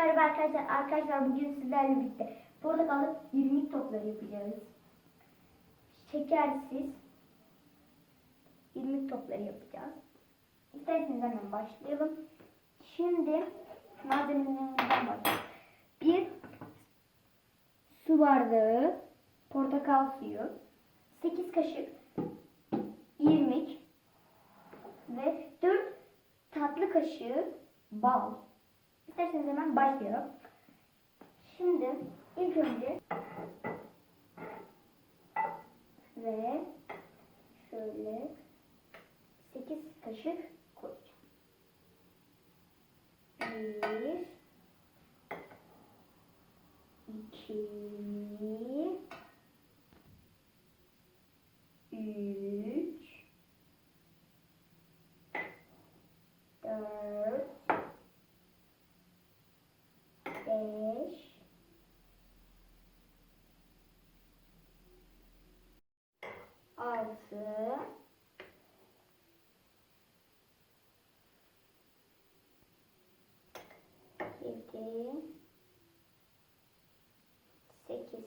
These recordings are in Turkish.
merhaba arkadaşlar. Arkadaşlar bugün sizlerle birlikte portakallı irmik topları yapacağız. Şekersiz irmik topları yapacağız. İsterseniz hemen başlayalım. Şimdi malzemelerimizden başlayalım. Bir su bardağı portakal suyu, 8 kaşık irmik ve 4 tatlı kaşığı bal. İsterseniz hemen başlayalım. Şimdi ilk önce ve şöyle 8 kaşık koyacağım. Bir, iki, altı, yedi, sekiz.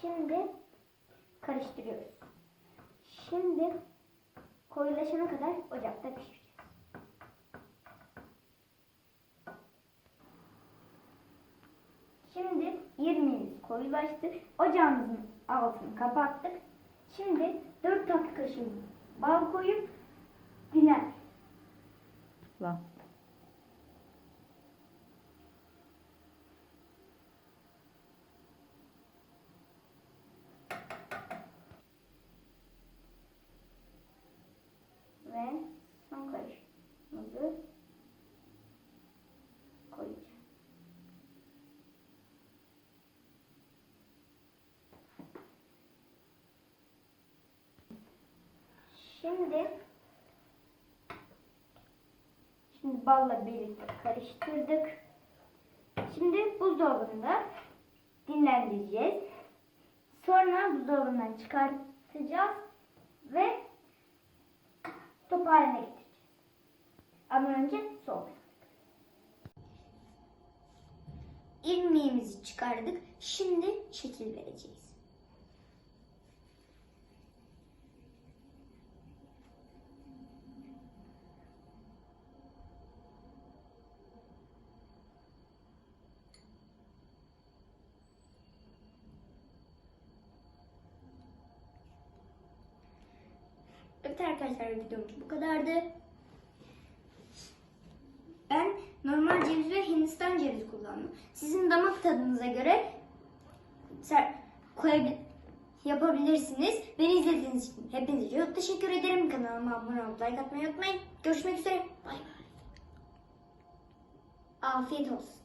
Şimdi karıştırıyoruz. Şimdi koyulaşana kadar ocakta pişireceğiz. Şimdi irmiğimiz koyulaştı. Ocağımızın altını kapattık. Şimdi 4 tatlı kaşığı bal koyup dinler. Lan. Ve son karışımımızı koyacağım. Şimdi şimdi balla birlikte karıştırdık. Şimdi buzdolabında dinlendireceğiz. Sonra buzdolabından çıkartacağız ve top haline getireceğiz. Ama önce soğuk. İrmiğimizi çıkardık. Şimdi şekil vereceğiz. Evet arkadaşlar videomuz bu kadardı. Ben normal ceviz ve Hindistan cevizi kullandım. Sizin damak tadınıza göre yapabilirsiniz. Beni izlediğiniz için hepinize çok teşekkür ederim. Kanalıma abone olup like atmayı unutmayın. Görüşmek üzere. Bay bay. Afiyet olsun.